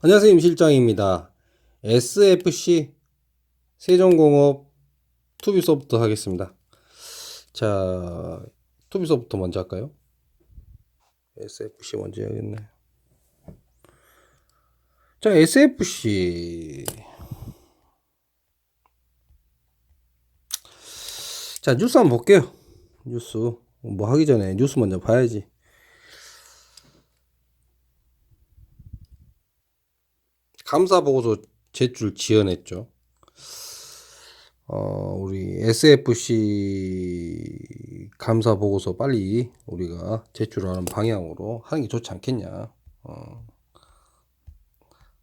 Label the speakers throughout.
Speaker 1: 안녕하세요 임실장입니다. SFC 세종공업 투비소프트 하겠습니다. 자 투비소프트 먼저 할까요? SFC 먼저 해야겠네. 자 SFC 자 뉴스 한번 볼게요. 뉴스. 뭐 하기 전에 뉴스 먼저 봐야지 감사 보고서 제출 지연했죠. 어, 우리 SFC 감사 보고서 빨리 우리가 제출하는 방향으로 하는 게 좋지 않겠냐. 어,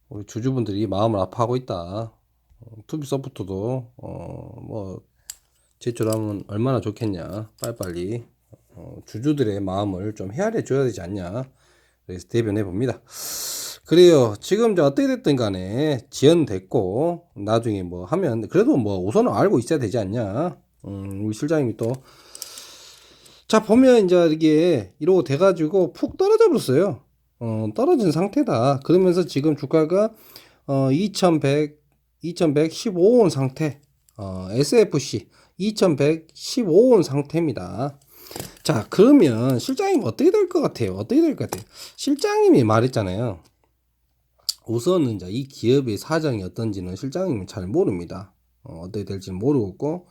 Speaker 1: 우리 주주분들이 마음을 아파하고 있다. 어, 투비 소프트도 어, 뭐 제출하면 얼마나 좋겠냐. 빨리빨리 어, 주주들의 마음을 좀 헤아려 줘야 되지 않냐. 그래서 대변해 봅니다. 그래요. 지금 이제 어떻게 됐든 간에 지연됐고, 나중에 뭐 하면, 그래도 뭐 우선은 알고 있어야 되지 않냐. 음, 우리 실장님이 또. 자, 보면 이제 이게 이러고 돼가지고 푹 떨어져 버렸어요. 어, 떨어진 상태다. 그러면서 지금 주가가, 어, 2100, 2115원 상태. 어, SFC 2115원 상태입니다. 자, 그러면 실장님 어떻게 될 것 같아요? 어떻게 될 것 같아요? 실장님이 말했잖아요. 우선은 이제 이 기업의 사정이 어떤지는 실장님은 잘 모릅니다. 어, 어떻게 될지는 모르고,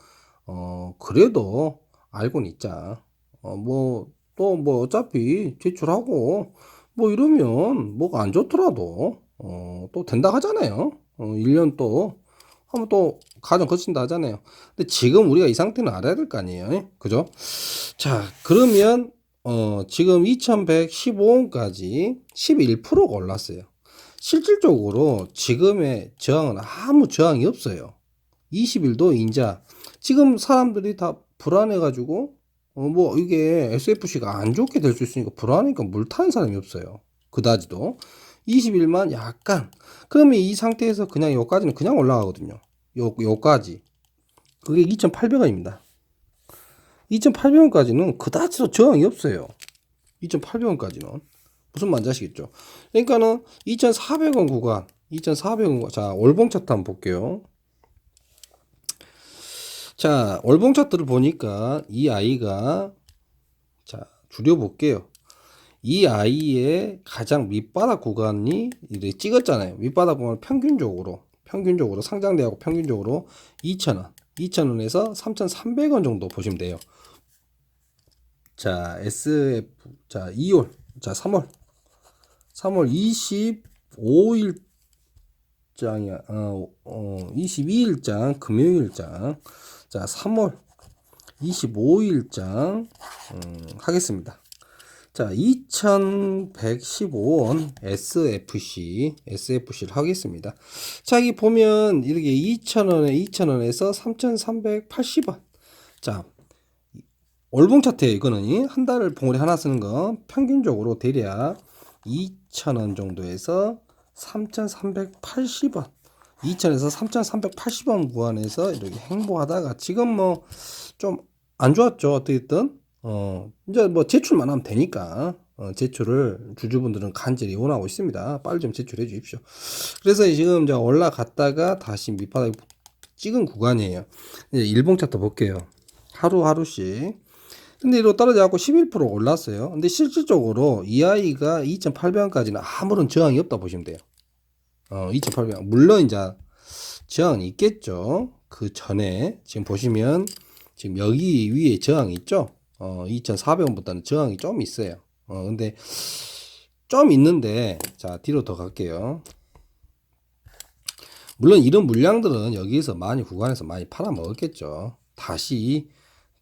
Speaker 1: 어, 그래도 알고는 있자. 어, 뭐, 또 뭐 어차피 제출하고, 뭐 이러면 뭐가 안 좋더라도, 어, 또 된다 하잖아요. 어, 1년 또, 한번 또 가정 거친다 하잖아요. 근데 지금 우리가 이 상태는 알아야 될 거 아니에요. 그죠? 자, 그러면, 어, 지금 2115원까지 11%가 올랐어요. 실질적으로 지금의 저항은 아무 저항이 없어요. 20일도 인자. 지금 사람들이 다 불안해가지고, 어, 뭐, 이게 SFC가 안 좋게 될 수 있으니까 불안하니까 물 타는 사람이 없어요. 그다지도. 20일만 약간. 그러면 이 상태에서 그냥 여기까지는 그냥 올라가거든요. 요, 요까지. 그게 2,800원입니다. 2,800원까지는 그다지도 저항이 없어요. 2,800원까지는. 무슨 말인지 아시겠죠? 그러니까는 2,400원 구간, 2,400원 구간. 자, 월봉 차트 한번 볼게요. 자, 월봉 차트를 보니까 이 아이가 자, 줄여 볼게요. 이 아이의 가장 밑바닥 구간이 이렇게 찍었잖아요. 밑바닥 구간 평균적으로 평균적으로 상장대하고 평균적으로 2,000원, 2,000원에서 3,300원 정도 보시면 돼요. 자, SF 자, 2월 자, 3월 3월 25일장이야. 어, 어 22일장 금요일장. 자, 3월 25일장 음, 하겠습니다. 자, 2115원 SFC, SFC를 하겠습니다. 자, 여기 보면 이렇게 2,000원에 2,000원에서 3,380원. 자, 월봉 차트에 이거는 한 달을 봉우리 하나 쓰는 거 평균적으로 대략 2,000원 정도에서 3,380원. 2,000에서 3,380원 구간에서 이렇게 행보하다가 지금 뭐 좀 안 좋았죠. 어떻게든 어 이제 뭐 제출만 하면 되니까 어, 제출을 주주분들은 간절히 원하고 있습니다. 빨리 좀 제출해 주십시오. 그래서 지금 이제 올라갔다가 다시 밑바닥 찍은 구간이에요. 이제 일봉 차트 볼게요. 하루하루씩 근데 이로 떨어져갖고 11% 올랐어요. 근데 실질적으로 이 아이가 2,800원까지는 아무런 저항이 없다 보시면 돼요. 어, 2,800원. 물론 이제 저항이 있겠죠. 그 전에 지금 보시면 지금 여기 위에 저항이 있죠. 어, 2,400원보다는 저항이 좀 있어요. 어, 근데 좀 있는데 자 뒤로 더 갈게요. 물론 이런 물량들은 여기에서 많이 구간에서 많이 팔아 먹었겠죠. 다시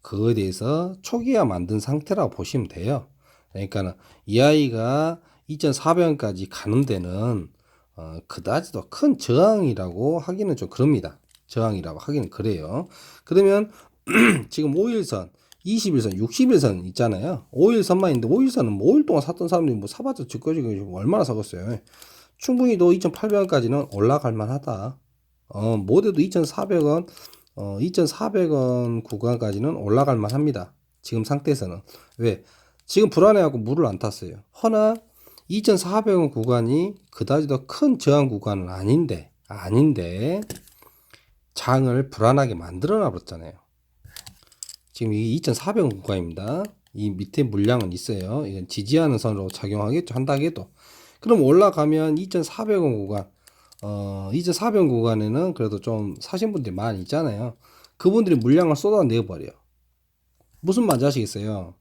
Speaker 1: 그거에 대해서 초기화 만든 상태라고 보시면 돼요. 그러니까 이 아이가 2,400원까지 가는 데는 어, 그다지도 큰 저항이라고 하기는 좀 그럽니다. 저항이라고 하기는 그래요. 그러면 지금 5일선, 20일선, 60일선 있잖아요. 5일선만 있는데 5일선은 뭐 5일 동안 샀던 사람들이 뭐 사봤자 즉거지고 얼마나 사겠어요. 충분히 또 2,800원까지는 올라갈 만하다. 어, 모두도 2,400원, 어, 2,400원 구간까지는 올라갈 만합니다. 지금 상태에서는 왜? 지금 불안해하고 물을 안 탔어요. 허나 2,400원 구간이 그다지 더 큰 저항 구간은 아닌데, 아닌데, 장을 불안하게 만들어 놔버렸잖아요. 지금 이게 2,400원 구간입니다. 이 밑에 물량은 있어요. 이건 지지하는 선으로 작용하겠죠. 한다 해도. 그럼 올라가면 2,400원 구간, 어, 2,400원 구간에는 그래도 좀 사신 분들이 많이 있잖아요. 그분들이 물량을 쏟아내버려요. 무슨 말인지 아시겠어요?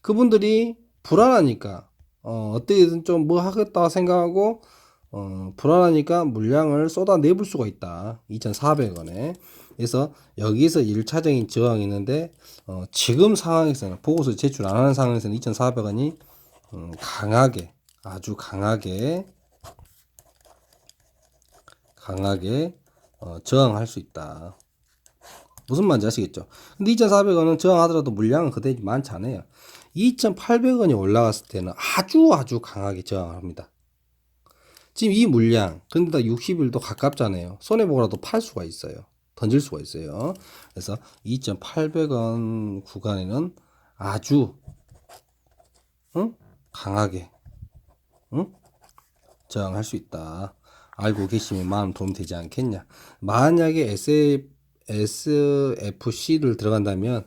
Speaker 1: 그분들이 불안하니까, 어, 어떻게든 좀 뭐 하겠다 생각하고, 어, 불안하니까 물량을 쏟아내볼 수가 있다. 2,400원에. 그래서 여기서 1차적인 저항이 있는데, 어, 지금 상황에서는, 보고서 제출 안 하는 상황에서는 2,400원이 음, 강하게, 아주 강하게, 강하게 어, 저항할 수 있다. 무슨 말인지 아시겠죠? 근데 2,400원은 저항하더라도 물량은 그대로 많지 않아요. 2,800원이 올라갔을 때는 아주 아주 강하게 저항을 합니다. 지금 이 물량, 근데 다 60일도 가깝잖아요. 손해보고라도 팔 수가 있어요. 던질 수가 있어요. 그래서 2,800원 구간에는 아주 응? 강하게 응? 저항할 수 있다. 알고 계시면 마음 도움 되지 않겠냐. 만약에 SF, SFC를 들어간다면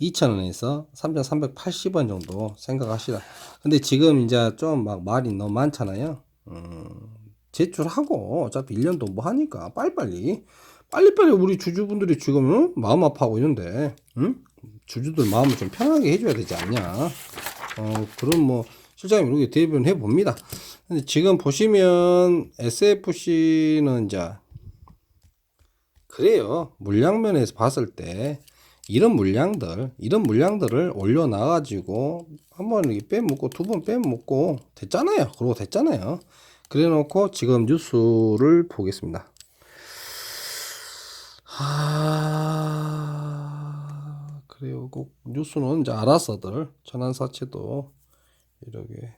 Speaker 1: 2,000원에서 3,380원 정도 생각하시라. 근데 지금 이제 좀 막 말이 너무 많잖아요. 음, 제출하고 어차피 1년도 뭐 하니까 빨리빨리 빨리빨리 우리 주주분들이 지금 응? 마음 아파하고 있는데 응? 주주들 마음을 좀 편하게 해줘야 되지 않냐. 어, 그럼 뭐 실장님 이렇게 대변해 봅니다. 근데 지금 보시면 SFC는 이제 그래요. 물량면에서 봤을 때 이런 물량들, 이런 물량들을 올려놔 가지고 한번 이렇게 빼먹고 두 번 빼먹고 됐잖아요. 그러고 됐잖아요. 그래 놓고 지금 뉴스를 보겠습니다. 하... 그래요. 꼭 뉴스는 이제 알아서들 천안사채도 이렇게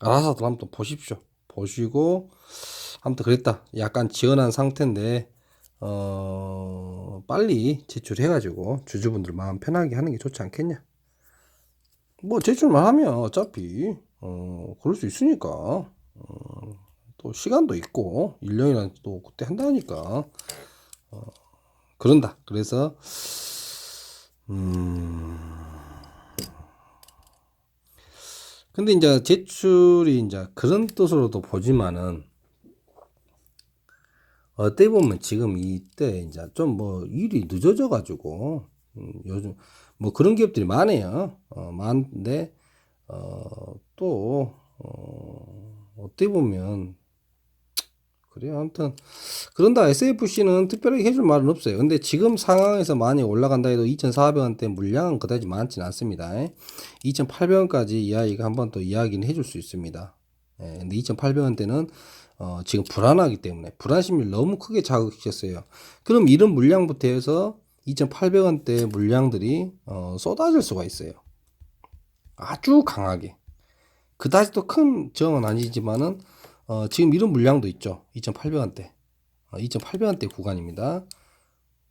Speaker 1: 알아서들 한번 보십시오. 보시고 아무튼 그랬다. 약간 지연한 상태인데 어 빨리 제출해가지고 주주분들 마음 편하게 하는 게 좋지 않겠냐? 뭐 제출만 하면 어차피 어 그럴 수 있으니까 어, 또 시간도 있고 1년이나 또 그때 한다니까 어, 그런다. 그래서 음. 근데 이제 제출이 이제 그런 뜻으로도 보지만은 어떻게 보면 지금 이때 이제 좀 뭐 일이 늦어져 가지고 음, 요즘 뭐 그런 기업들이 많아요. 어, 많은데 어또 어, 어떻게 보면 그래요. 아무튼 그런다 SFC는 특별하게 해줄 말은 없어요. 근데 지금 상황에서 많이 올라간다 해도 2,400원대 물량은 그다지 많지는 않습니다. 2,800원까지 이 아이가 한번더 이야기는 해줄 수 있습니다. 예, 근데 2,800원대는 어, 지금 불안하기 때문에 불안심을 너무 크게 자극시켰어요. 그럼 이런 물량부터 해서 2,800원대 물량들이 어, 쏟아질 수가 있어요. 아주 강하게. 그다지 또 큰 저항은 아니지만은 어, 지금 이런 물량도 있죠. 2,800원대. 어, 2,800원대 구간입니다.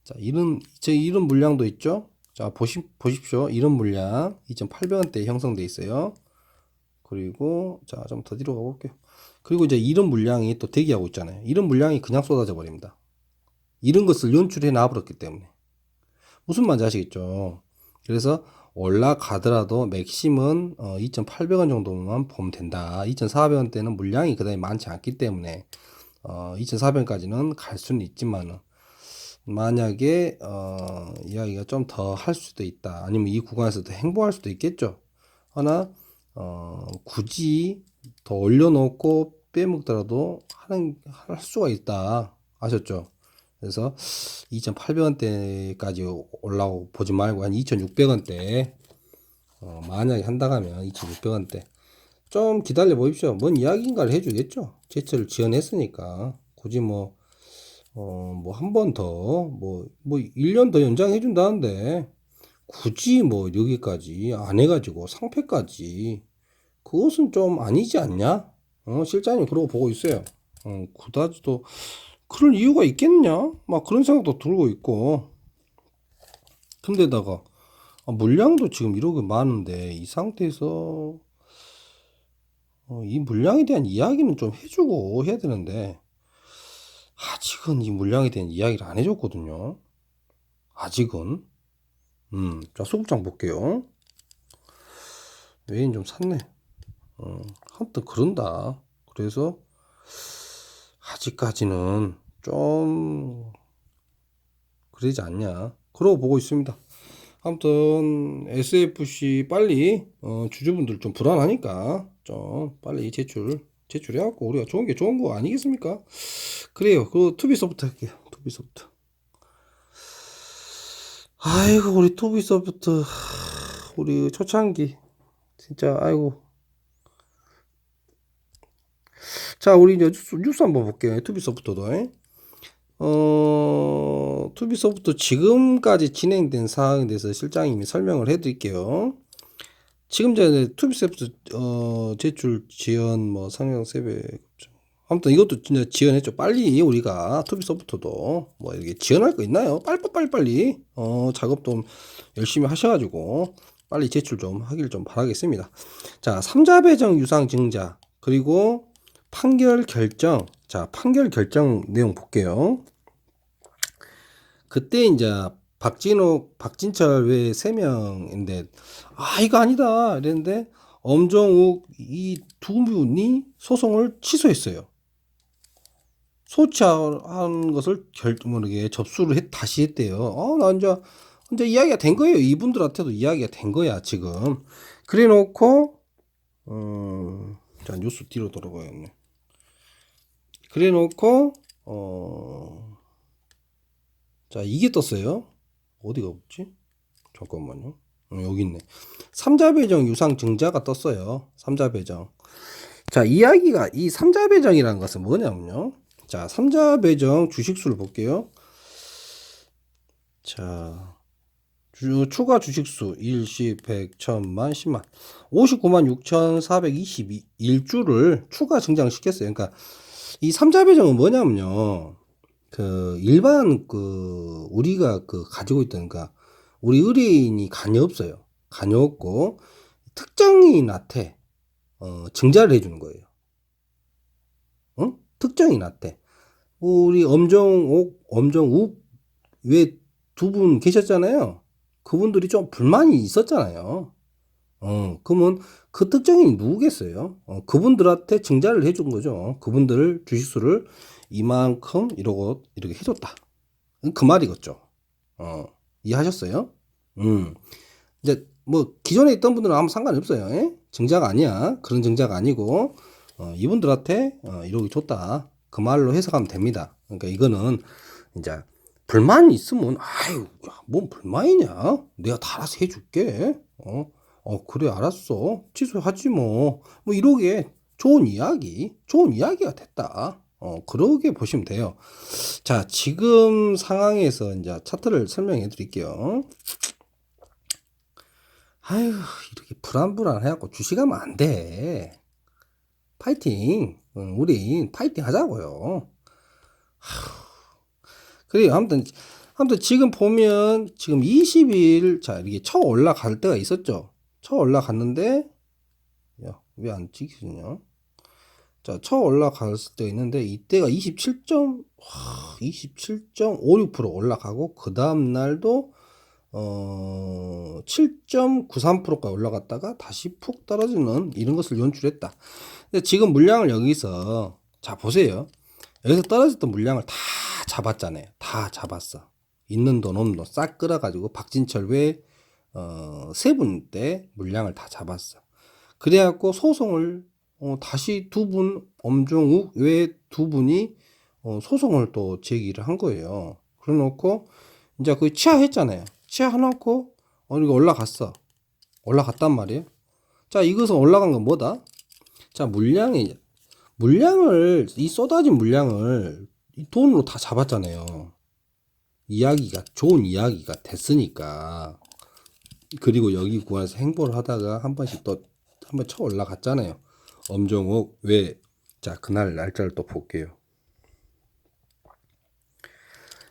Speaker 1: 자, 이런, 저 이런 물량도 있죠. 자, 보시, 보십시오. 이런 물량 2,800원대 형성돼 있어요. 그리고, 자, 좀 더 뒤로 가 볼게요. 그리고 이제 이런 물량이 또 대기하고 있잖아요. 이런 물량이 그냥 쏟아져 버립니다. 이런 것을 연출해 놔버렸기 때문에. 무슨 말인지 아시겠죠? 그래서 올라가더라도 맥심은 어, 2,800원 정도만 보면 된다. 2,400원대는 물량이 그다지 많지 않기 때문에 어, 2,400원까지는 갈 수는 있지만은 만약에 어, 이야기가 좀 더 할 수도 있다. 아니면 이 구간에서 더 행보할 수도 있겠죠. 하나 어, 굳이 더 올려놓고 빼먹더라도 하는 할 수가 있다. 아셨죠? 그래서 2,800원대까지 올라오고 보지 말고 한 2,600원대 어, 만약에 한다 하면 2,600원대 좀 기다려 보십시오. 뭔 이야기인가를 해주겠죠. 제철을 지원했으니까 굳이 뭐 어, 뭐 한 번 더, 뭐, 뭐, 1년 더 연장해 준다는데, 굳이 뭐, 여기까지 안 해가지고 상패까지, 그것은 좀 아니지 않냐? 어, 실장님 그러고 보고 있어요. 어, 그다지도, 그럴 이유가 있겠냐? 막 그런 생각도 들고 있고. 근데다가 아, 물량도 지금 이렇게 많은데 이 상태에서 어, 이 물량에 대한 이야기는 좀 해주고 해야 되는데 아직은 이 물량에 대한 이야기를 안 해줬거든요. 아직은. 음, 자 소극장 볼게요. 외인 좀 샀네. 어, 아무튼 그런다. 그래서 아직까지는 좀 그러지 않냐. 그러고 보고 있습니다. 아무튼 SFC 빨리 어, 주주분들 좀 불안하니까 좀 빨리 제출 제출해갖고 우리가 좋은 게 좋은 거 아니겠습니까? 그래요. 그 투비소프트 할게요. 투비소프트. 아이고 우리 하, 우리 초창기 진짜 아이고 자 우리 이제 뉴스, 뉴스 한번 볼게요. 투비 소프트도 어, 투비 소프트 지금까지 진행된 사항에 대해서 실장님이 설명을 해 드릴게요. 지금 전에 투비 소프트 어, 제출 지연 뭐 상영 세배 아무튼 이것도 진짜 지연했죠. 빨리 우리가 투비 소프트도 뭐 이렇게 지연할 거 있나요? 빨리빨리 빨리 어, 작업 좀 열심히 하셔가지고 빨리 제출 좀 하길 좀 바라겠습니다. 자, 삼자 배정 유상 증자 그리고 판결 결정. 자, 판결 결정 내용 볼게요. 그때 이제 박진호, 박진철 외 세 명인데 아 이거 아니다 이랬는데 엄정욱 이 두 분이 소송을 취소했어요. 소치한 것을 결 모르게 접수를 했, 다시 했대요. 어, 나 이제 이제 이야기가 된 거예요. 이분들한테도 이야기가 된 거야 지금. 그래 놓고 음, 자 뉴스 뒤로 돌아가야겠네. 그래 놓고 어. 자, 이게 떴어요. 어디가 없지? 잠깐만요. 어, 여기 있네. 삼자배정 유상 증자가 떴어요. 삼자배정. 자, 이야기가 이 삼자배정이라는 것은 뭐냐면요. 자, 삼자배정 주식수를 볼게요. 자, 주, 추가 주식수 1, 10, 100, 1000만, 10만. 59만 6,422일주를 추가 증장시켰어요. 그러니까 이 삼자 배정은 뭐냐면요. 그 일반 그 우리가 그 가지고 있던 그러니까 우리 의뢰인이 간이 없어요. 간이 없고 특정인한테 어, 증자를 해주는 거예요. 어? 특정인한테 우리 엄정옥, 엄정욱 외두분 계셨잖아요. 그분들이 좀 불만이 있었잖아요. 어, 그러면 그 특정인이 누구겠어요? 어, 그분들한테 증자를 해준 거죠. 그분들 주식수를 이만큼 이러고 이렇게 해줬다. 그 말이겠죠. 어, 이해하셨어요? 음. 이제 뭐 기존에 있던 분들은 아무 상관이 없어요. 예? 증자가 아니야. 그런 증자가 아니고 어, 이분들한테 어, 이러기 줬다. 그 말로 해석하면 됩니다. 그러니까 이거는 이제 불만이 있으면 아유, 야, 뭔 불만이냐? 내가 다 알아서 해줄게. 어, 어 그래 알았어. 취소하지 뭐. 뭐 이러게 좋은 이야기, 좋은 이야기가 됐다. 어, 그러게 보시면 돼요. 자, 지금 상황에서 이제 차트를 설명해 드릴게요. 아유, 이렇게 불안불안해갖고 주식하면 안 돼. 파이팅. 응, 우리 파이팅 하자고요. 그래요. 아무튼, 아무튼 지금 보면 지금 20일, 자, 이렇게 쳐 올라갈 때가 있었죠. 쳐 올라갔는데, 야, 왜안 찍히냐? 자, 쳐 올라갔을 때 있는데 이때가 27점 27.56% 올라가고 그 다음 날도 어 7.93%까지 올라갔다가 다시 푹 떨어지는 이런 것을 연출했다. 근데 지금 물량을 여기서 자 보세요. 여기서 떨어졌던 물량을 다 잡았잖아요. 다 잡았어. 있는 돈 없는 돈 싹 끌어가지고 박진철 외세 분 때 물량을 다 잡았어. 그래갖고 소송을 어, 다시 두 분, 엄종욱 외 두 분이 어, 소송을 또 제기를 한 거예요. 그래 놓고, 이제 그 취하했잖아요. 취하해놓고, 어, 이거 올라갔어. 올라갔단 말이에요. 자, 이것은 올라간 건 뭐다? 자, 물량이, 물량을, 이 쏟아진 물량을 이 돈으로 다 잡았잖아요. 이야기가, 좋은 이야기가 됐으니까. 그리고 여기 구간에서 행보를 하다가 한 번씩 또, 한 번 쳐 올라갔잖아요. 엄정욱 왜? 자, 그날 날짜를 또 볼게요.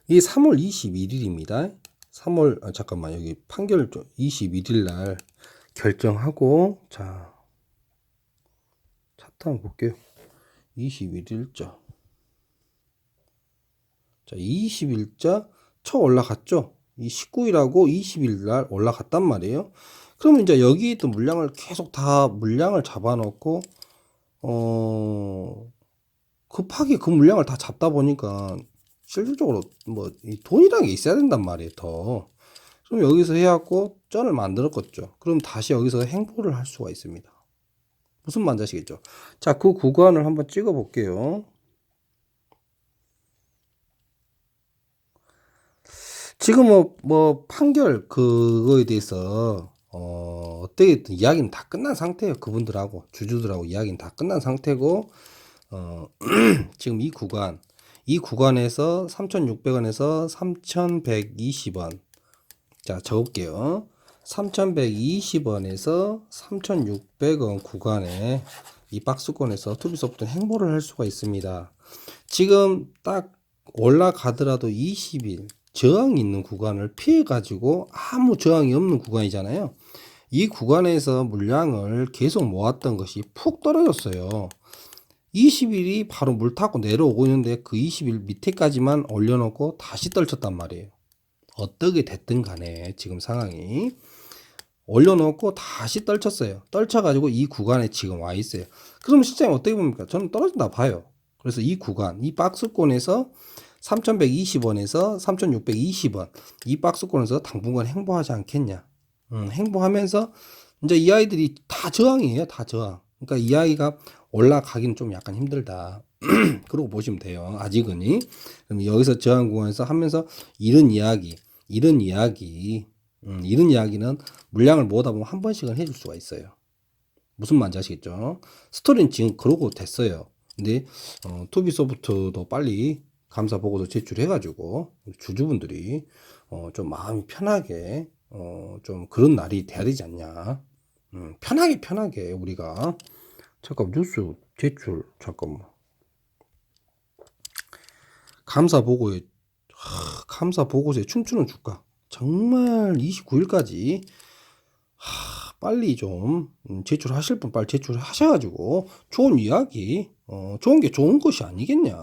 Speaker 1: 이게 3월 21일입니다. 3월 아, 잠깐만 여기 판결 21일 날 결정하고 자, 자 차트 한번 볼게요. 21일자. 자, 20일자 쳐 올라갔죠? 이 19일하고 20일 날 올라갔단 말이에요. 그러면 이제 여기 있던 물량을 계속 다 물량을 잡아놓고, 어, 급하게 그 물량을 다 잡다 보니까 실질적으로 뭐 이 돈이라는 게 있어야 된단 말이에요, 더. 그럼 여기서 해갖고 쩐을 만들었겠죠. 그럼 다시 여기서 행보를 할 수가 있습니다. 무슨 말인지 아시겠죠? 자, 그 구간을 한번 찍어 볼게요. 지금 뭐, 뭐, 판결, 그거에 대해서, 어, 어떻게든 이야기는 다 끝난 상태예요. 그분들하고, 주주들하고 이야기는 다 끝난 상태고, 어, 지금 이 구간, 이 구간에서 3,600원에서 3,120원. 자, 적을게요. 3,120원에서 3,600원 구간에 이 박스권에서 투비소프트는 행보를 할 수가 있습니다. 지금 딱 올라가더라도 20일 저항이 있는 구간을 피해 가지고 아무 저항이 없는 구간이잖아요. 이 구간에서 물량을 계속 모았던 것이 푹 떨어졌어요. 20일이 바로 물 타고 내려오고 있는데 그 20일 밑에까지만 올려놓고 다시 떨쳤단 말이에요. 어떻게 됐든 간에 지금 상황이 올려놓고 다시 떨쳤어요. 떨쳐가지고 이 구간에 지금 와 있어요. 그러면 실장님 어떻게 봅니까? 저는 떨어진다 봐요. 그래서 이 구간, 이 박스권에서 3,120원에서 3,620원 이 박스권에서 당분간 행보하지 않겠냐? 음, 행보하면서 이제 이 아이들이 다 저항이에요, 다 저항. 그러니까 이 아이가 올라가기는 좀 약간 힘들다. 그러고 보시면 돼요. 아직은이. 그럼 여기서 저항 구간에서 하면서 이런 이야기, 이런 이야기, 음, 이런 이야기는 물량을 모으다 보면 한 번씩은 해줄 수가 있어요. 무슨 말인지 아시겠죠? 스토리는 지금 그러고 됐어요. 근데 어, 투비소프트도 빨리 감사 보고서 제출해가지고 주주분들이 어, 좀 마음이 편하게 어, 좀 그런 날이 돼야 되지 않냐. 음, 편하게 편하게 우리가 잠깐 뉴스 제출 잠깐만 감사 보고에 하, 감사 보고서에 춤추는 주가 정말 29일까지 하, 빨리 좀 음, 제출하실 분 빨리 제출하셔가지고 좋은 이야기 어, 좋은 게 좋은 것이 아니겠냐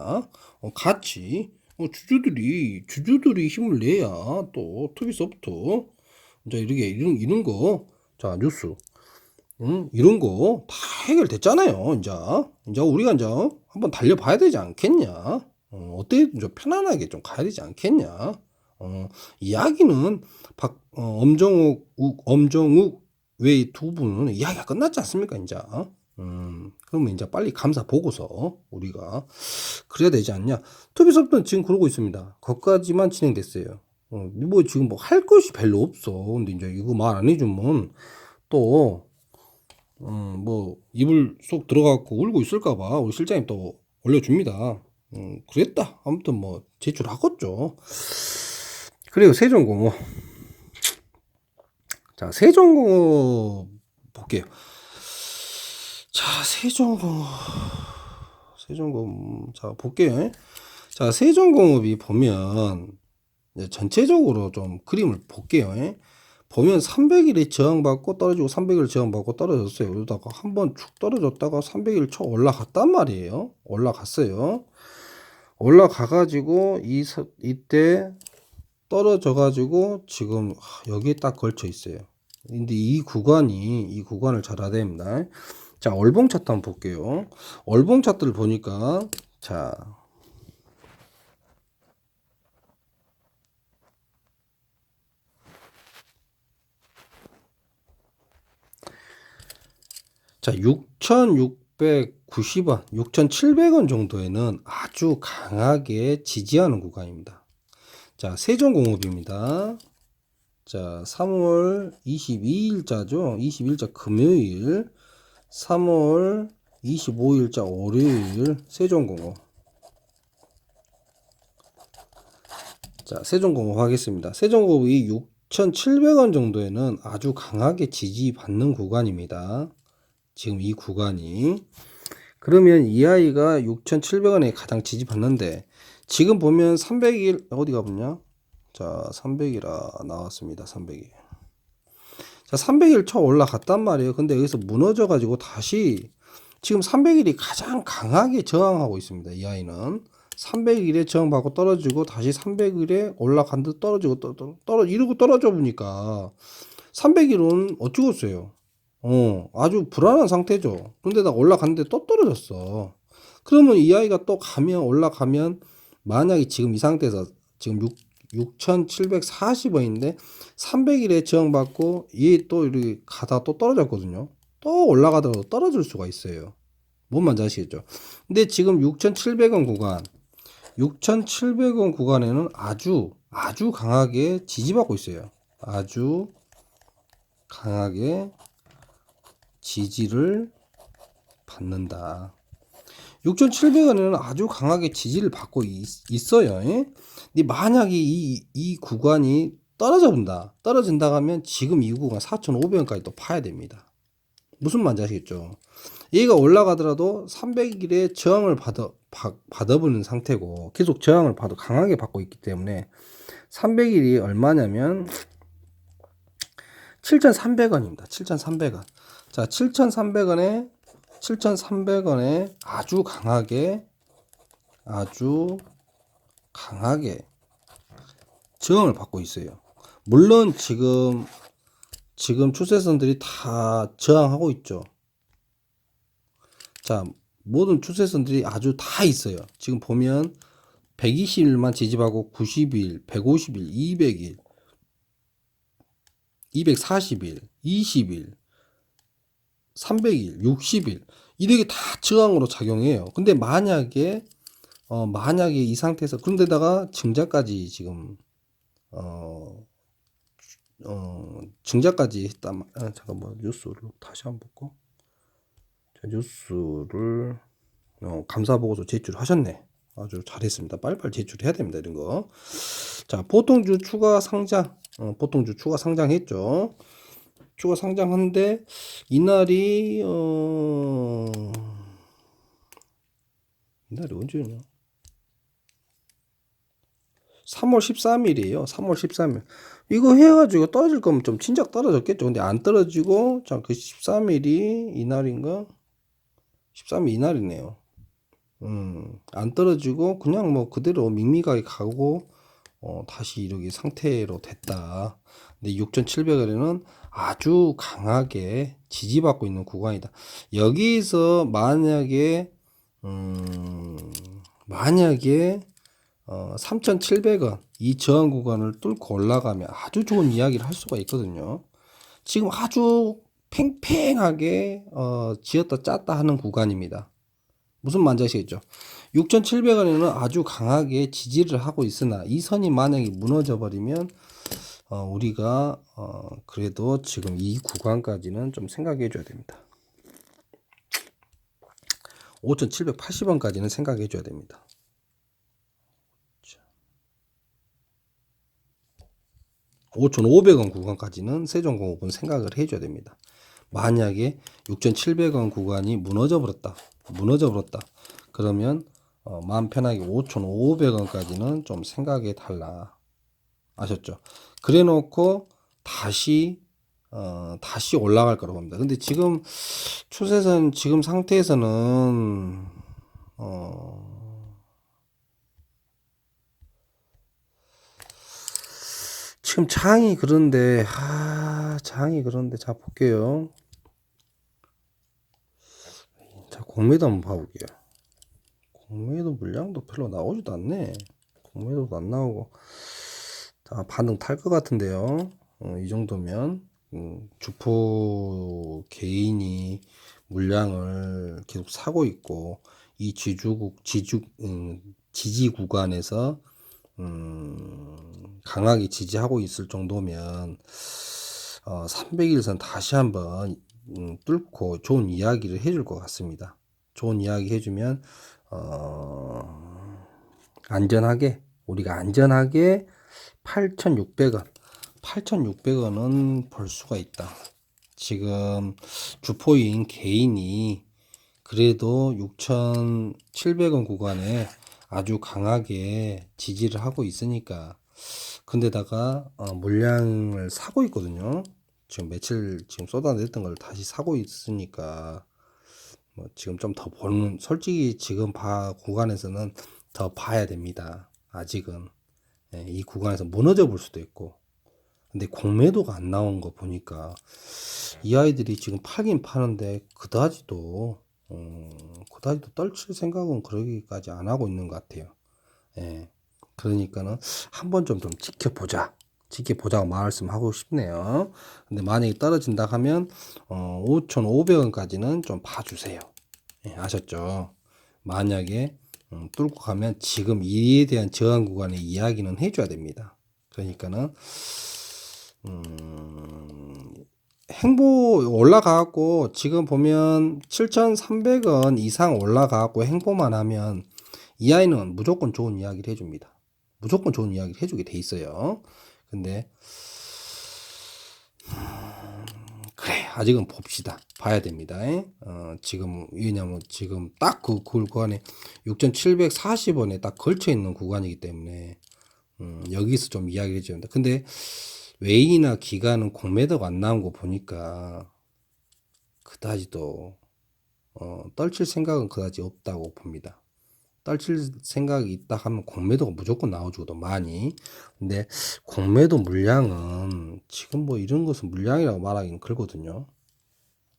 Speaker 1: 어, 같이 어, 주주들이 주주들이 힘을 내야 또 투비소프트 이제 이렇게 이런 이런 거자 뉴스 음, 이런 거 다 해결됐잖아요. 이제 이제 우리가 이제 한번 달려봐야 되지 않겠냐? 어, 어때 좀 편안하게 좀 가야 되지 않겠냐? 어, 이야기는 박 어, 엄정욱 욱, 엄정욱 외 두 분은 이야기가 끝났지 않습니까? 이제 음, 그러면 이제 빨리 감사 보고서 우리가 그래야 되지 않냐? 투비소프트는 지금 그러고 있습니다. 거기까지만 진행됐어요. 어, 뭐 지금 뭐 할 것이 별로 없어. 근데 이제 이거 말 안 해주면 또 음, 뭐 입을 쏙 들어가고 울고 있을까봐 우리 실장님 또 올려줍니다. 음, 그랬다. 아무튼 뭐 제출하겠죠. 그리고 세종공업. 자, 세종공업 볼게요. 자, 세종공업. 세종공업. 자, 볼게요. 자, 세종공업이 보면 전체적으로 좀 그림을 볼게요. 보면 300일에 저항받고 떨어지고 300일 저항받고 떨어졌어요. 그러다가 한번 축 떨어졌다가 300일 쳐 올라갔단 말이에요. 올라갔어요. 올라가가지고 이 서- 이때 떨어져가지고 지금 여기에 딱 걸쳐 있어요. 근데 이 구간이 이 구간을 잘 알아야 됩니다. 자 얼봉 차트 한번 볼게요. 얼봉 차트를 보니까 자 자, 6,690원, 6,700원 정도에는 아주 강하게 지지하는 구간입니다. 자, 세종공업입니다. 자, 3월 22일자죠. 22일자 금요일, 3월 25일자 월요일, 세종공업. 자, 세종공업 하겠습니다. 세종공업이 6,700원 정도에는 아주 강하게 지지받는 구간입니다. 지금 이 구간이 그러면 이 아이가 6,700원에 가장 지지받는데 지금 보면 300일 어디 가 보냐 자 300이라 나왔습니다 300일 자 300일 쳐 올라갔단 말이에요 근데 여기서 무너져 가지고 다시 지금 300일이 가장 강하게 저항하고 있습니다. 이 아이는 300일에 저항받고 떨어지고 다시 300일에 올라간 듯 떨어지고 떨- 떨- 떨어 이러고 떨어져 보니까 300일은 어쩌겠어요. 어, 아주 불안한 상태죠. 그런데다 올라갔는데 또 떨어졌어. 그러면 이 아이가 또 가면 올라가면 만약에 지금 이 상태에서 지금 6 6,740원인데 300일에 저항받고 얘또 이렇게 가다 또 떨어졌거든요. 또 올라가다가 떨어질 수가 있어요. 뭔 말인지 아시겠죠? 근데 지금 6,700원 구간 6,700원 구간에는 아주 아주 강하게 지지받고 있어요. 아주 강하게 지지를 받는다. 6,700원에는 아주 강하게 지지를 받고 있, 어요 근데 만약에 이, 이 구간이 떨어져 본다. 떨어진다 하면 지금 이 구간 4,500원까지 또 파야 됩니다. 무슨 말인지 아시겠죠? 얘가 올라가더라도 300일에 저항을 받아, 받, 받아보는 상태고 계속 저항을 받아 강하게 받고 있기 때문에 300일이 얼마냐면 7,300원입니다. 7,300원. 자, 7,300원에 7,300원에 아주 강하게 아주 강하게 저항을 받고 있어요. 물론 지금 지금 추세선들이 다 저항하고 있죠. 자, 모든 추세선들이 아주 다 있어요. 지금 보면 120일만 지지하고 90일, 150일, 200일, 240일, 20일, 300일, 60일 이렇게 다 저항으로 작용해요. 근데 만약에 어 만약에 이 상태에서 그런데다가 증자까지 지금 어, 어 증자까지 말. 아, 잠깐만 뉴스를 다시 한번. 자, 뉴스를 어, 감사 보고서 제출하셨네. 아주 잘했습니다. 빨리빨리 제출해야 됩니다. 이런 거. 자, 보통주 추가 상장. 어, 보통주 추가 상장했죠. 추가 상장하는데 이날이 어 이날이 언제냐? 3월 13일이에요. 3월 13일. 이거 해가지고 떨어질 거면 좀 진작 떨어졌겠죠. 근데 안 떨어지고, 자, 그 13일이 이날인가? 13일 이날이네요. 음, 안 떨어지고, 그냥 뭐 그대로 밍밍하게 가고, 어, 다시 이렇게 상태로 됐다. 근데 6,700원에는 아주 강하게 지지받고 있는 구간이다. 여기서 만약에, 음, 만약에, 어, 3,700원 이 저항 구간을 뚫고 올라가면 아주 좋은 이야기를 할 수가 있거든요. 지금 아주 팽팽하게 어, 지었다 짰다 하는 구간입니다. 무슨 아시겠죠? 6,700원에는 아주 강하게 지지를 하고 있으나 이 선이 만약에 무너져 버리면 어, 우리가 어, 그래도 지금 이 구간까지는 좀 생각해 줘야 됩니다. 5,780원까지는 생각해 줘야 됩니다. 5,500원 구간까지는 세종공업은 생각을 해줘야 됩니다. 만약에 6,700원 구간이 무너져 버렸다. 무너져 버렸다. 그러면 어, 마음 편하게 5,500원까지는 좀 생각해 달라. 아셨죠? 그래 놓고 다시 어, 다시 올라갈 거라고 봅니다. 근데 지금 추세선 지금 상태에서는 어, 지금 장이 그런데 아 장이 그런데 자 볼게요. 자 공매도 한번 봐볼게요. 공매도 물량도 별로 나오지도 않네. 공매도도 안 나오고. 자 반등 탈 것 같은데요. 어, 이 정도면 음, 주포 개인이 물량을 계속 사고 있고 이 지주국 지주 음, 지지 구간에서 음, 강하게 지지하고 있을 정도면 어, 300일선 다시 한번 음, 뚫고 좋은 이야기를 해줄 것 같습니다. 좋은 이야기 해주면 어, 안전하게 우리가 안전하게 8,600원 8,600원은 벌 수가 있다. 지금 주포인 개인이 그래도 6,700원 구간에 아주 강하게 지지를 하고 있으니까 근데다가 어, 물량을 사고 있거든요. 지금 며칠 지금 쏟아냈던 걸 다시 사고 있으니까 뭐 지금 좀 더 보는 솔직히 지금 봐 구간에서는 더 봐야 됩니다. 아직은 예, 이 구간에서 무너져 볼 수도 있고 근데 공매도가 안 나온 거 보니까 이 아이들이 지금 팔긴 파는데 그다지도 음, 그다지도 떨칠 생각은 그러기까지 안 하고 있는 것 같아요. 예. 그러니까는 한 번 좀 좀 지켜보자. 지켜보자고 말씀하고 싶네요. 근데 만약에 떨어진다 하면 어, 5,500원까지는 좀 봐주세요. 예, 아셨죠? 만약에 음, 뚫고 가면 지금 이에 대한 저항 구간의 이야기는 해줘야 됩니다. 그러니까는 음, 행보 올라가고 지금 보면 7,300원 이상 올라가고 행보만 하면 이 아이는 무조건 좋은 이야기를 해줍니다. 무조건 좋은 이야기를 해주게 돼 있어요. 근데 음, 그래 아직은 봅시다. 봐야 됩니다. 어, 지금 왜냐면 지금 딱 그 구간에 6,740원에 딱 걸쳐 있는 구간이기 때문에 음, 여기서 좀 이야기를 된다. 근데 외인이나 기간은 공매도가 안 나온 거 보니까 그다지도 어, 떨칠 생각은 그다지 없다고 봅니다. 떨칠 생각이 있다 하면 공매도가 무조건 나오주거든 많이. 근데 공매도 물량은 지금 뭐 이런 것은 물량이라고 말하기는 그렇거든요.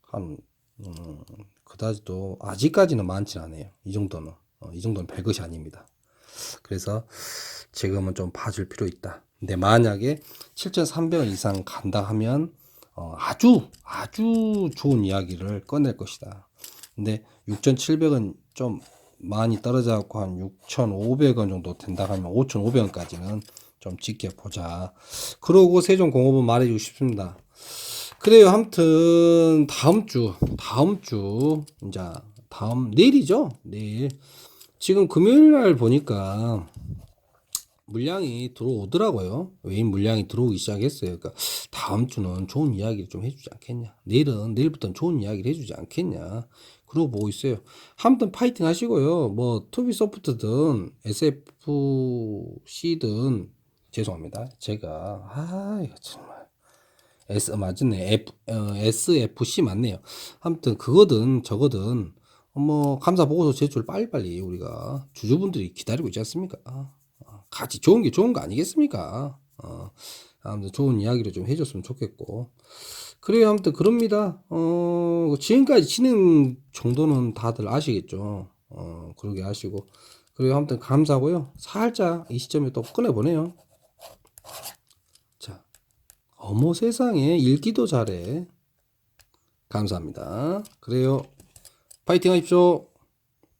Speaker 1: 한 음, 그다지도 아직까지는 많진 않아요. 이 정도는 어, 이 정도는 별것이 아닙니다. 그래서 지금은 좀 봐줄 필요 있다. 근데 만약에 7,300원 이상 간다 하면 어, 아주 아주 좋은 이야기를 꺼낼 것이다. 근데 6,700원 좀 많이 떨어져 갖고 한 6,500원 정도 된다 하면 5,500원까지는 좀 지켜보자. 그러고 세종공업은 말해주고 싶습니다. 그래요. 아무튼 다음 주 다음 주 이제 다음 내일이죠. 내일 지금 금요일 날 보니까 물량이 들어오더라고요. 외인 물량이 들어오기 시작했어요. 그러니까 다음 주는 좋은 이야기를 좀 해주지 않겠냐. 내일은 내일부터는 좋은 이야기를 해주지 않겠냐. 그러고 보고 있어요. 아무튼 파이팅 하시고요. 뭐 투비 소프트든 SFC든 죄송합니다. 제가 아 이거 정말 S 맞네 F 어, SFC 맞네요. 아무튼 그거든 저거든 뭐 감사 보고서 제출 빨리빨리 우리가 주주분들이 기다리고 있지 않습니까? 어, 같이 좋은 게 좋은 거 아니겠습니까? 어, 아무튼 좋은 이야기를 좀 해줬으면 좋겠고 그래요 아무튼 그럽니다. 어 지금까지 진행 정도는 다들 아시겠죠? 어 그러게 하시고 그리고 아무튼 감사하고요. 살짝 이 시점에 또 꺼내 보네요. 자, 어머 세상에 읽기도 잘해. 감사합니다. 그래요. 파이팅 하십시오.